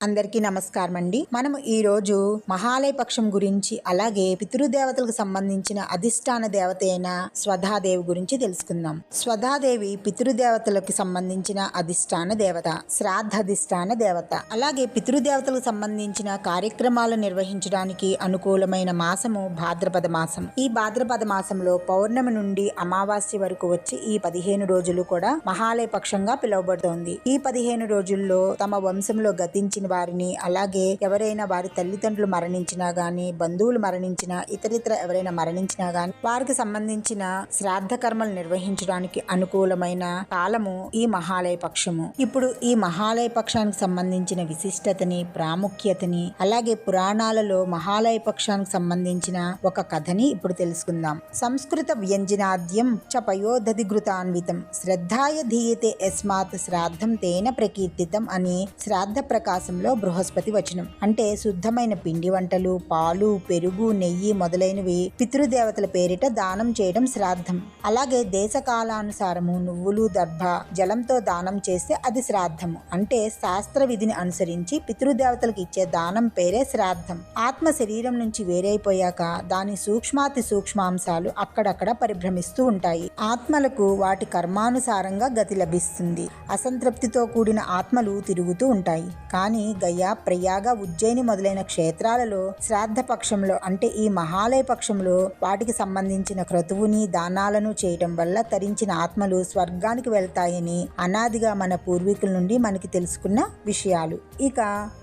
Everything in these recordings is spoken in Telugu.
అందరికీ నమస్కారం అండి మనం ఈ రోజు మహాలయ పక్షం గురించి అలాగే పితృదేవతలకు సంబంధించిన అధిష్టాన దేవత అయిన స్వధాదేవి గురించి తెలుసుకుందాం. స్వధాదేవి పితృదేవతలకు సంబంధించిన అధిష్టాన దేవత శ్రాద్ధాధిష్టాన దేవత అలాగే పితృదేవతలకు సంబంధించిన కార్యక్రమాలు నిర్వహించడానికి అనుకూలమైన మాసము భాద్రపద మాసం ఈ భాద్రపద మాసంలో పౌర్ణమి నుండి అమావాస్య వరకు వచ్చి ఈ పదిహేను రోజులు కూడా మహాలయ పక్షంగా పిలువబడుతోంది. ఈ పదిహేను రోజుల్లో తమ వంశంలో గతించిన వారిని అలాగే ఎవరైనా వారి తల్లిదండ్రులు మరణించినా గాని బంధువులు మరణించినా ఇతరితర ఎవరైనా మరణించినా గాని వారికి సంబంధించిన శ్రాద్ధ కర్మలు నిర్వహించడానికి అనుకూలమైన కాలము ఈ మహాలయ పక్షము. ఇప్పుడు ఈ మహాలయ పక్షానికి సంబంధించిన విశిష్టతని ప్రాముఖ్యతని అలాగే పురాణాలలో మహాలయ పక్షానికి సంబంధించిన ఒక కథని ఇప్పుడు తెలుసుకుందాం. సంస్కృత వ్యంజనాద్యం చ పయోదధిగృతాన్వితం శ్రద్ధాయ ధీయతే యస్మాత్ శ్రాద్ధం తేన ప్రకీర్తితం అని శ్రాద్ధ ప్రకాశంలో బృహస్పతి వచనం. అంటే శుద్ధమైన పిండి వంటలు పాలు పెరుగు నెయ్యి మొదలైనవి పితృదేవతల పేరిట దానం చేయడం శ్రాద్ధం. అలాగే దేశ కాలానుసారము నువ్వులు దర్భ జలంతో దానం చేస్తే అది శ్రాద్ధము అంటే శాస్త్ర విధిని అనుసరించి పితృదేవతలకు ఇచ్చే దానం పేరే శ్రాద్ధం. ఆత్మ శరీరం నుంచి వేరైపోయాక దాని సూక్ష్మాతి సూక్ష్మాంశాలు అక్కడక్కడ పరిభ్రమిస్తూ ఉంటాయి. ఆత్మలకు వాటి కర్మానుసారంగా గతి లభిస్తుంది. అసంతృప్తితో కూడిన ఆత్మలు తిరుగుతూ ఉంటాయి. కానీ గయా ప్రయాగ ఉజ్జయిని మొదలైన క్షేత్రాలలో శ్రాద్ధ పక్షంలో అంటే ఈ మహాలయ పక్షంలో వాటికి సంబంధించిన క్రతువుని దానాలను చేయటం వల్ల తరించిన ఆత్మలు స్వర్గానికి వెళ్తాయని అనాదిగా మన పూర్వీకుల నుండి మనకి తెలుసుకున్న విషయాలు. ఇక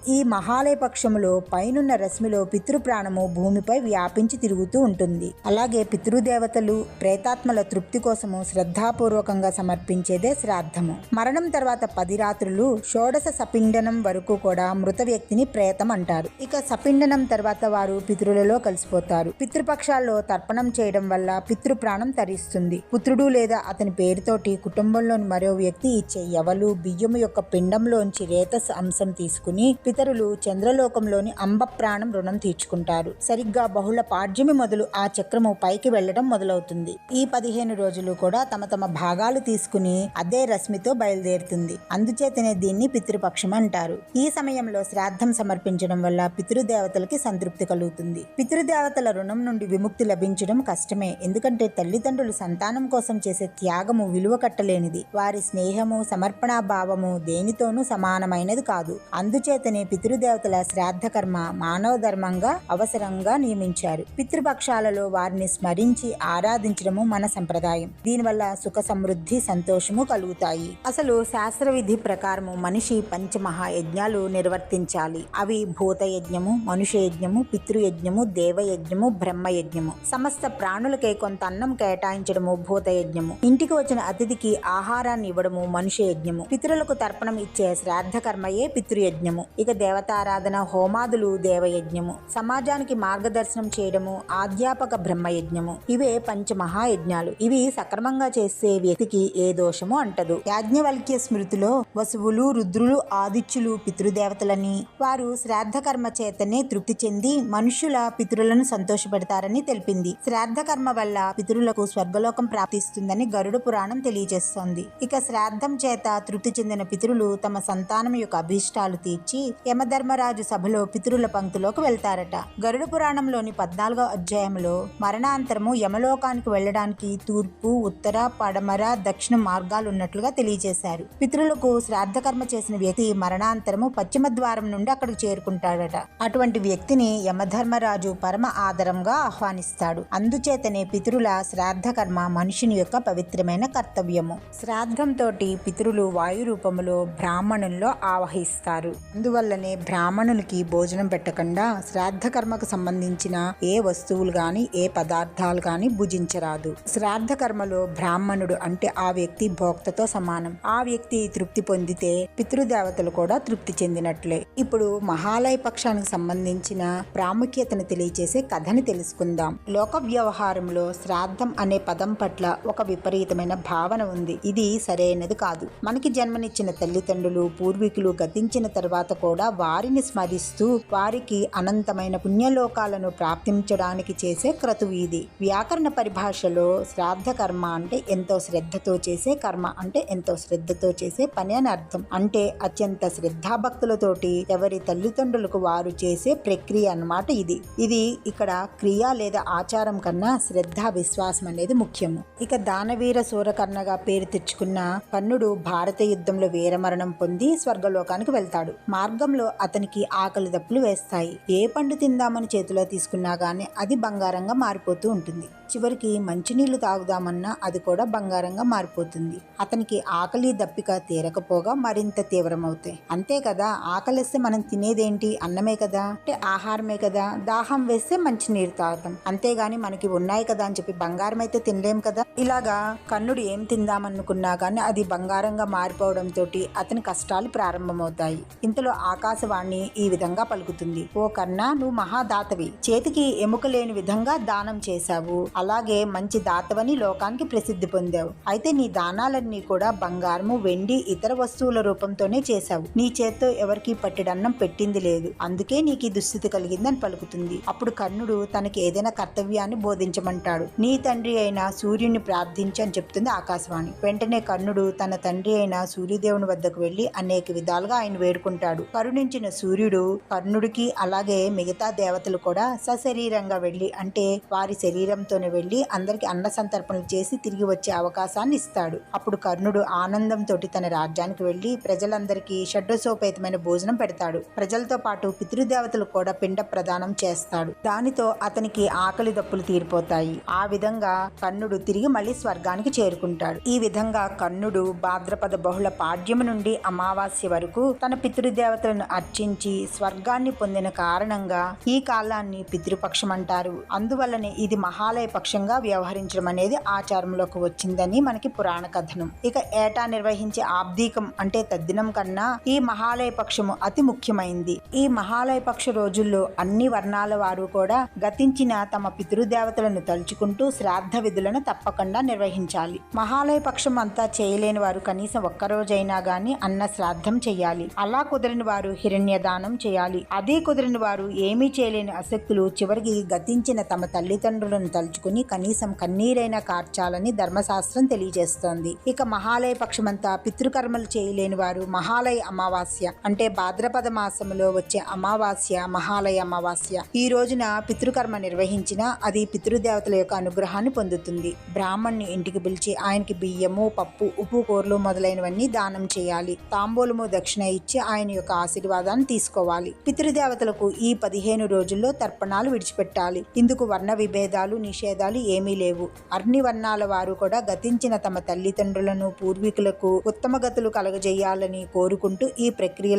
ఈ మహాలయ పక్షములో పైనున్న రశ్మిలో పితృప్రాణము భూమిపై వ్యాపించి తిరుగుతూ ఉంటుంది. అలాగే పితృదేవతలు ప్రేతాత్మల తృప్తి కోసము శ్రద్ధాపూర్వకంగా సమర్పించేదే శ్రాద్ధము. మరణం తర్వాత పది రాత్రులు షోడశ సపిండనం వరకు కూడా మృత వ్యక్తిని ప్రేతం అంటారు. ఇక సపిండనం తర్వాత వారు పితృలలో కలిసిపోతారు. పితృపక్షాల్లో తర్పణం చేయడం వల్ల పితృ ప్రాణం తరిస్తుంది. పుత్రుడు లేదా అతని పేరుతోటి కుటుంబంలోని మరో వ్యక్తి ఇచ్చే ఎవలు బియ్యము యొక్క పిండంలోంచి రేతస్ అంశం తీసుకుని పితరులు చంద్రలోకంలోని అంబ ప్రాణం రుణం తీర్చుకుంటారు. సరిగ్గా బహుళ పాడ్యమి మొదలు ఆ చక్రము పైకి వెళ్ళడం మొదలవుతుంది. ఈ పదిహేను రోజులు కూడా తమ తమ భాగాలు తీసుకుని అదే రశ్మితో బయలుదేరుతుంది. అందుచేతనే దీన్ని పితృపక్షం అంటారు. ఈ సమయంలో శ్రాద్ధం సమర్పించడం వల్ల పితృదేవతలకి సంతృప్తి కలుగుతుంది. పితృదేవతల రుణం నుండి విముక్తి లభించడం కష్టమే. ఎందుకంటే తల్లిదండ్రులు సంతానం కోసం చేసే త్యాగము విలువ కట్టలేనిది. వారి స్నేహము సమర్పణా భావము దేనితోనూ సమానమైనది కాదు. అందుచేతనే పితృదేవతల శ్రాద్ధ కర్మ మానవ ధర్మంగా అవసరంగా నియమించారు. పితృపక్షాలలో వారిని స్మరించి ఆరాధించడము మన సంప్రదాయం. దీనివల్ల సుఖ సమృద్ధి సంతోషము కలుగుతాయి. అసలు శాస్త్ర విధి ప్రకారము మనిషి పంచమహాయజ్ఞాలు నిర్వర్తించాలి. అవి భూత యజ్ఞము మనుష్య యజ్ఞము పితృయజ్ఞము దేవయజ్ఞము బ్రహ్మయజ్ఞము. సమస్త ప్రాణులకే కొంత అన్నం కేటాయించడము భూత యజ్ఞము ఇంటికి వచ్చిన అతిథికి ఆహారాన్ని ఇవ్వడము మనుష్య యజ్ఞము పితరులకు తర్పణం ఇచ్చే శ్రాద్ధ కర్మయే పితృయజ్ఞము. ఇక దేవతారాధన హోమాదులు దేవయజ్ఞము. సమాజానికి మార్గదర్శనం చేయడము ఆధ్యాపక బ్రహ్మయజ్ఞము. ఇవే పంచమహాయజ్ఞాలు. ఇవి సక్రమంగా చేసే వ్యక్తికి ఏ దోషము అంటదు. యాజ్ఞవల్క్య స్మృతిలో వసువులు రుద్రులు ఆదిత్యులు దేవతలని వారు శ్రాద్ధ కర్మ చేతనే తృప్తి చెంది మనుష్యుల పితరులను సంతోషపెడతారని తెలిపింది. శ్రాద్ధ కర్మ వల్ల పితరులకు స్వర్గలోకం ప్రాప్తిస్తుందని గరుడ పురాణం తెలియజేస్తోంది. ఇక శ్రాద్ధం చేత తృప్తి చెందిన పితరులు తమ సంతానం యొక్క అభీష్టాలు తీర్చి యమధర్మరాజు సభలో పితరుల పంక్తిలోకి వెళ్తారట. గరుడ పురాణంలోని పద్నాలుగో అధ్యాయంలో మరణాంతరము యమలోకానికి వెళ్ళడానికి తూర్పు ఉత్తర పడమర దక్షిణ మార్గాలు ఉన్నట్లుగా తెలియజేశారు. పితరులకు శ్రాద్ధ కర్మ చేసిన వ్యక్తి మరణాంతరము పశ్చిమ ద్వారం నుండి అక్కడికి చేరుకుంటాడట. అటువంటి వ్యక్తిని యమధర్మరాజు పరమ ఆదరంగా ఆహ్వానిస్తాడు. అందుచేతనే పితరుల శ్రాద్ధ కర్మ మనుషుని యొక్క పవిత్రమైన కర్తవ్యము. శ్రాద్ధంతో పితరులు వాయు రూపములో బ్రాహ్మణుల్లో ఆవహిస్తారు. అందువల్లనే బ్రాహ్మణులకి భోజనం పెట్టకుండా శ్రాద్ధ కర్మకు సంబంధించిన ఏ వస్తువులు గాని ఏ పదార్థాలు గాని భుజించరాదు. శ్రాద్ధ కర్మలో బ్రాహ్మణుడు అంటే ఆ వ్యక్తి భోక్తతో సమానం. ఆ వ్యక్తి తృప్తి పొందితే పితృదేవతలు కూడా తృప్తి చెంది చెందినట్లే. ఇప్పుడు మహాలయ పక్షానికి సంబంధించిన ప్రాముఖ్యతను తెలియచేసే కథని తెలుసుకుందాం. లోక వ్యవహారంలో శ్రాద్ధం అనే పదం పట్ల ఒక విపరీతమైన భావన ఉంది. ఇది సరైనది కాదు. మనకి జన్మనిచ్చిన తల్లిదండ్రులు పూర్వీకులు గతించిన తర్వాత కూడా వారిని స్మరిస్తూ వారికి అనంతమైన పుణ్యలోకాలను ప్రాప్తించడానికి చేసే క్రతువు ఇది. వ్యాకరణ పరిభాషలో శ్రాద్ధ కర్మ అంటే ఎంతో శ్రద్ధతో చేసే కర్మ అంటే ఎంతో శ్రద్ధతో చేసే పని అని అర్థం. అంటే అత్యంత శ్రద్ధాభక్తులు దంపతులతోటి ఎవరి తల్లిదండ్రులకు వారు చేసే ప్రక్రియ అన్నమాట ఇది. ఇది ఇక్కడ క్రియ లేదా ఆచారం కన్నా శ్రద్ధ విశ్వాసం అనేది ముఖ్యము. ఇక దానవీర సూరకర్ణగా పేరు తెచ్చుకున్న కర్ణుడు భారత యుద్ధంలో వీరమరణం పొంది స్వర్గలోకానికి వెళ్తాడు. మార్గంలో అతనికి ఆకలి దప్పులు వేస్తాయి. ఏ పండు తిందామని చేతిలో తీసుకున్నా గానీ అది బంగారంగా మారిపోతూ ఉంటుంది. చివరికి మంచినీళ్ళు తాగుదామన్నా అది కూడా బంగారంగా మారిపోతుంది. అతనికి ఆకలి దప్పిక తీరకపోగా మరింత తీవ్రమవుతాయి. అంతే కదా? ఆకలిస్తే మనం తినేదేంటి? అన్నమే కదా. అంటే ఆహారమే కదా. దాహం వేస్తే మంచినీరు తాగుతాం. అంతేగాని మనకి ఉన్నాయి కదా అని చెప్పి బంగారం అయితే తినలేం కదా. ఇలాగా కన్నుడు ఏం తిందామనుకున్నా కానీ అది బంగారంగా మారిపోవడంతో అతని కష్టాలు ప్రారంభమవుతాయి. ఇంతలో ఆకాశవాణి ఈ విధంగా పలుకుతుంది. ఓ కన్నా నువ్వు మహాదాతవి. చేతికి ఎముక లేని విధంగా దానం చేశావు. అలాగే మంచి దాతవని లోకానికి ప్రసిద్ధి పొందావు. అయితే నీ దానాలన్నీ కూడా బంగారము వెండి ఇతర వస్తువుల రూపంతోనే చేశావు. నీ చేత్తో ఎవరికి పట్టిడన్నం పెట్టింది లేదు. అందుకే నీకు ఈ దుస్థితి కలిగిందని పలుకుతుంది. అప్పుడు కర్ణుడు తనకి ఏదైనా కర్తవ్యాన్ని బోధించమంటాడు. నీ తండ్రి అయిన సూర్యుని ప్రార్థించి అని చెప్తుంది ఆకాశవాణి. వెంటనే కర్ణుడు తన తండ్రి అయిన సూర్యదేవుని వద్దకు వెళ్ళి అనేక విధాలుగా ఆయన వేడుకుంటాడు. కరుణించిన సూర్యుడు కర్ణుడికి అలాగే మిగతా దేవతలు కూడా సశరీరంగా వెళ్ళి అంటే వారి శరీరంతోనే వెళ్ళి అందరికి అన్న సంతర్పణలు చేసి తిరిగి వచ్చే అవకాశాన్ని ఇస్తాడు. అప్పుడు కర్ణుడు ఆనందంతో తన రాజ్యానికి వెళ్ళి ప్రజలందరికీ షడ్డసోపేతమైన భోజనం పెడతాడు. ప్రజలతో పాటు పితృదేవతలు కూడా పిండ ప్రదానం చేస్తాడు. దానితో అతనికి ఆకలి దప్పులు తీరిపోతాయి. ఆ విధంగా కర్ణుడు తిరిగి మళ్ళీ స్వర్గానికి చేరుకుంటాడు. ఈ విధంగా కర్ణుడు భాద్రపద బహుళ పాడ్యము నుండి అమావాస్య వరకు తన పితృదేవతలను అర్చించి స్వర్గాన్ని పొందిన కారణంగా ఈ కాలాన్ని పితృపక్షం అంటారు. అందువల్లనే ఇది మహాలయ పక్షంగా వ్యవహరించడం అనేది ఆచారంలోకి వచ్చిందని మనకి పురాణ కథనం. ఇక ఏటా నిర్వహించే ఆబ్దీకం అంటే తద్దినం కన్నా ఈ మహాలయ పక్షము అతి ముఖ్యమైంది. ఈ మహాలయ పక్ష రోజుల్లో అన్ని వర్ణాల వారు కూడా గతించిన తమ పితృదేవతలను తలుచుకుంటూ శ్రాద్ధ విధులను తప్పకుండా నిర్వహించాలి. మహాలయ పక్షం అంతా చేయలేని వారు కనీసం ఒక్కరోజైనా గాని అన్న శ్రాద్ధం చేయాలి అలా కుదిరిన వారు హిరణ్య దానం చేయాలి. అదే కుదిరిన వారు ఏమీ చేయలేని అశక్తులు చివరికి గతించిన తమ తల్లిదండ్రులను తలుచుకుని కనీసం కన్నీరైనా కార్చాలని ధర్మశాస్త్రం తెలియజేస్తోంది. ఇక మహాలయ పక్షమంతా పితృకర్మలు చేయలేని వారు మహాలయ అమావాస్య అంటే భాద్రపద మాసములో వచ్చే అమావాస్య మహాలయ అమావాస్య. ఈ రోజున పితృకర్మ నిర్వహించిన అది పితృదేవతల యొక్క అనుగ్రహాన్ని పొందుతుంది. బ్రాహ్మణ్ణి ఇంటికి పిలిచి ఆయనకి బియ్యము పప్పు ఉప్పు కూరలు మొదలైనవన్నీ దానం చేయాలి. తాంబూలము దక్షిణ ఇచ్చి ఆయన యొక్క ఆశీర్వాదాన్ని తీసుకోవాలి. పితృదేవతలకు ఈ పదిహేను రోజుల్లో తర్పణాలు విడిచిపెట్టాలి. ఇందుకు వర్ణ విభేదాలు నిషేధాలు ఏమీ లేవు. అన్ని వర్ణాల వారు కూడా గతించిన తమ తల్లిదండ్రులను పూర్వీకులకు ఉత్తమ గతులు కలగజేయాలని కోరుకుంటూ ఈ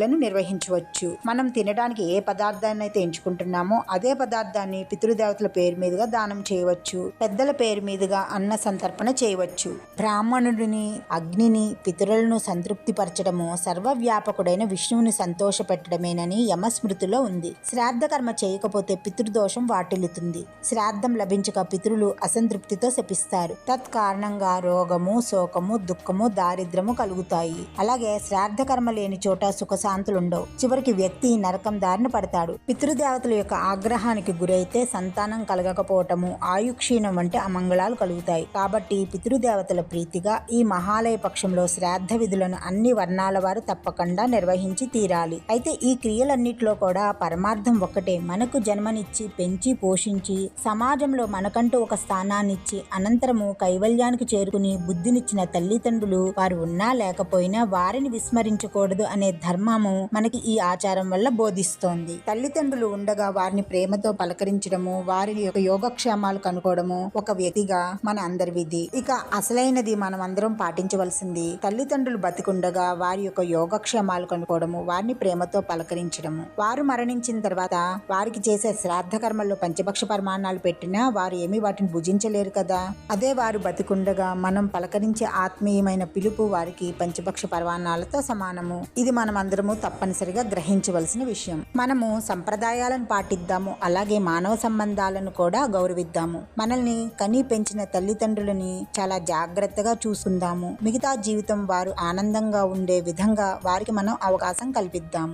ప్రక్రియలను నిర్వహించవచ్చు. మనం తినడానికి ఏ పదార్థాన్ని అయితే ఎంచుకుంటున్నామో అదే పదార్థాన్ని పితృదేవతల పేరు మీదుగా దానం చేయవచ్చు. పెద్దల పేరు మీదుగా అన్న సంతర్పణ చేయవచ్చు. బ్రాహ్మణుడిని అగ్నిని పితరులను సంతృప్తిపరచడము సర్వవ్యాపకుడైన విష్ణువుని సంతోషపెట్టడమేనని యమస్మృతిలో ఉంది. శ్రాద్ధ కర్మ చేయకపోతే పితృదోషం వాటిల్లుతుంది. శ్రాద్ధం లభించక పితరులు అసంతృప్తితో శపిస్తారు. తత్కారణంగా రోగము శోకము దుఃఖము దారిద్రము కలుగుతాయి. అలాగే శ్రాద్ధ కర్మ లేని చోట సుఖ సుఖశాంతులుండవు చివరికి వ్యక్తి నరకం దారిన పడతాడు. పితృదేవతల యొక్క ఆగ్రహానికి గురైతే సంతానం కలగకపోవటము ఆయుక్షీణం వంటి అమంగళాలు కలుగుతాయి. కాబట్టి పితృదేవతల ప్రీతిగా ఈ మహాలయ పక్షంలో శ్రాద్ధ విధులను అన్ని వర్ణాల వారు తప్పకుండా నిర్వహించి తీరాలి. అయితే ఈ క్రియలన్నిటిలో కూడా పరమార్థం ఒక్కటే. మనకు జన్మనిచ్చి పెంచి పోషించి సమాజంలో మనకంటూ ఒక స్థానాన్నిచ్చి అనంతరము కైవల్యానికి చేరుకుని బుద్ధినిచ్చిన తల్లిదండ్రులు వారు ఉన్నా లేకపోయినా వారిని విస్మరించకూడదు అనే ధర్మ ధర్మము మనకి ఈ ఆచారం వల్ల బోధిస్తోంది. తల్లిదండ్రులు ఉండగా వారిని ప్రేమతో పలకరించడము వారి యొక్క యోగక్షేమాలు కనుకోవడము ఒక వ్యక్తిగా మన అందరి విధి. ఇక అసలైనది మనం అందరం పాటించవలసింది తల్లిదండ్రులు బతికుండగా వారి యొక్క యోగక్షేమాలు కనుకోవడము వారిని ప్రేమతో పలకరించడము. వారు మరణించిన తర్వాత వారికి చేసే శ్రాద్ధ కర్మల్లో పంచభక్ష ప్రమాణాలు పెట్టినా వారు ఏమి వాటిని భుజించలేరు కదా. అదే వారు బతికుండగా మనం పలకరించే ఆత్మీయమైన పిలుపు వారికి పంచభక్ష పర్వాణాలతో సమానము. ఇది మనం అందరం మాత్రము తప్పనిసరిగా గ్రహించవలసిన విషయం. మనము సంప్రదాయాలను పాటిద్దాము అలాగే మానవ సంబంధాలను కూడా గౌరవిద్దాము. మనల్ని కని పెంచిన తల్లిదండ్రులని చాలా జాగ్రత్తగా చూసుకుందాము. మిగతా జీవితం వారు ఆనందంగా ఉండే విధంగా వారికి మనం అవకాశం కల్పిద్దాము.